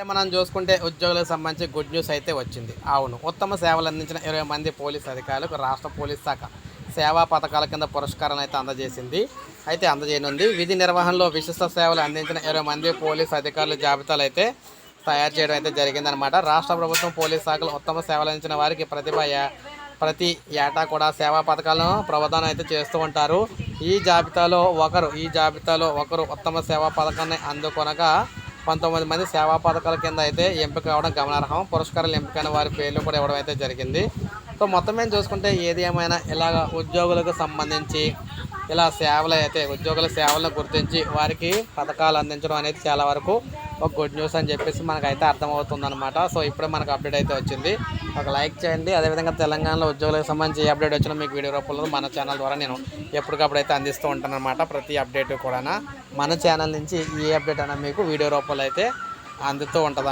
అయితే మనం చూసుకుంటే ఉద్యోగులకు సంబంధించి గుడ్ న్యూస్ అయితే వచ్చింది. అవును ఉత్తమ సేవలు అందించిన ఇరవై మంది పోలీస్ అధికారులకు రాష్ట్ర పోలీస్ శాఖ సేవా పథకాల కింద పురస్కారాలు అయితే అందజేసింది. అయితే అందజేయనుంది విధి నిర్వహణలో విశిష్ట సేవలు అందించిన ఇరవై మంది పోలీస్ అధికారుల జాబితాలు అయితే తయారు చేయడం అయితే జరిగిందనమాట రాష్ట్ర ప్రభుత్వం పోలీస్ శాఖలో ఉత్తమ సేవలు అందించిన వారికి ప్రతిభ ఏ- ప్రతి ఏటా కూడా సేవా పథకాలను ప్రవధానం అయితే చేస్తూ ఉంటారు. ఈ జాబితాలో ఒకరు ఈ జాబితాలో ఒకరు ఉత్తమ సేవా పథకాన్ని అందుకొనగా పంతొమ్మిది మంది సేవా పథకాల కింద అయితే ఎంపిక అవ్వడం గమనార్హం. పురస్కారాలు ఎంపికైన వారి పేర్లు కూడా ఇవ్వడం అయితే జరిగింది. సో మొత్తం మీద చూసుకుంటే ఏది ఏమైనా ఇలాగ ఉద్యోగులకు సంబంధించి ఇలా సేవలు అయితే ఉద్యోగుల సేవలను గుర్తించి వారికి పథకాలు అందించడం అనేది చాలా వరకు ఒక గుడ్ న్యూస్ అని చెప్పేసి మనకైతే అర్థమవుతుంది అనమాట సో ఇప్పుడే మనకు అప్డేట్ అయితే వచ్చింది. ఒక లైక్ చేయండి. అదేవిధంగా తెలంగాణలో ఉద్యోగులకు సంబంధించి ఏ అప్డేట్ వచ్చినా మీకు వీడియో రూపంలో మన ఛానల్ ద్వారా నేను ఎప్పటికప్పుడు అయితే అందిస్తూ ఉంటాను అనమాట ప్రతి అప్డేట్ కూడా మన ఛానల్ నుంచి ఏ అప్డేట్ అయినా మీకు వీడియో రూపంలో అయితే అందుతూ ఉంటుంది